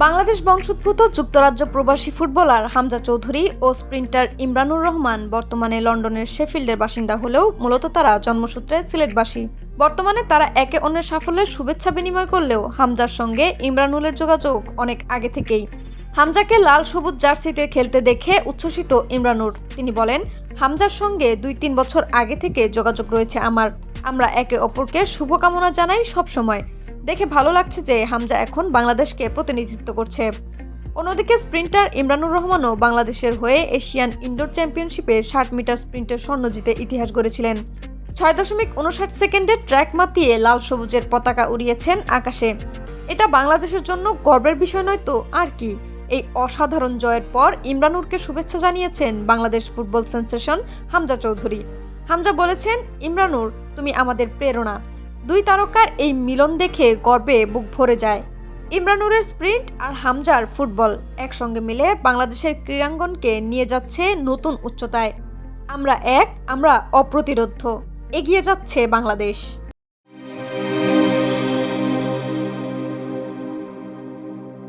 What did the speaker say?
বাংলাদেশ বংশোদ্ভূত যুক্তরাজ্য প্রবাসী ফুটবলার হামজা চৌধুরী ও স্প্রিন্টার ইমরানুর রহমান বর্তমানে লন্ডনের শেফিল্ডের বাসিন্দা হলেও মূলত তারা জন্মসূত্রে সিলেটবাসী। বর্তমানে তারা একে অন্যের সাফল্যের শুভেচ্ছা বিনিময় করলেও হামজার সঙ্গে ইমরানুলের যোগাযোগ অনেক আগে থেকেই। হামজাকে লাল সবুজ জার্সিতে খেলতে দেখে উচ্ছ্বসিত ইমরানুর। তিনি বলেন, হামজার সঙ্গে দুই তিন বছর আগে থেকে যোগাযোগ রয়েছে আমার। আমরা একে অপরকে শুভকামনা জানাই সবসময়। দেখে ভালো লাগছে যে হামজা এখন বাংলাদেশকে প্রতিনিধিত্ব করছে। অন্যদিকে স্প্রিন্টার ইমরানুর রহমানও বাংলাদেশের হয়ে এশিয়ান ইনডোর চ্যাম্পিয়নশিপে ষাট মিটার স্প্রিন্টের স্বর্ণ জিতে ইতিহাস গড়েছিলেন। ছয় দশমিক উনষাট সেকেন্ডের ট্র্যাক মাতিয়ে লাল সবুজের পতাকা উড়িয়েছেন আকাশে। এটা বাংলাদেশের জন্য গর্বের বিষয় নয় তো, আর কি? এই অসাধারণ জয়ের পর ইমরানুরকে শুভেচ্ছা জানিয়েছেন বাংলাদেশ ফুটবল সেন্সেশন হামজা চৌধুরী। হামজা বলেছেন, ইমরানুর, তুমি আমাদের প্রেরণা। দুই তারকার এই মিলন দেখে গর্বে বুক ভরে যায়। ইমরানুরের স্প্রিন্ট আর হামজার ফুটবল একসঙ্গে মিলে বাংলাদেশের ক্রীড়াঙ্গনকে নিয়ে যাচ্ছে নতুন উচ্চতায়। আমরা এক, আমরা অপ্রতিরোধ্য। এগিয়ে যাচ্ছে বাংলাদেশ।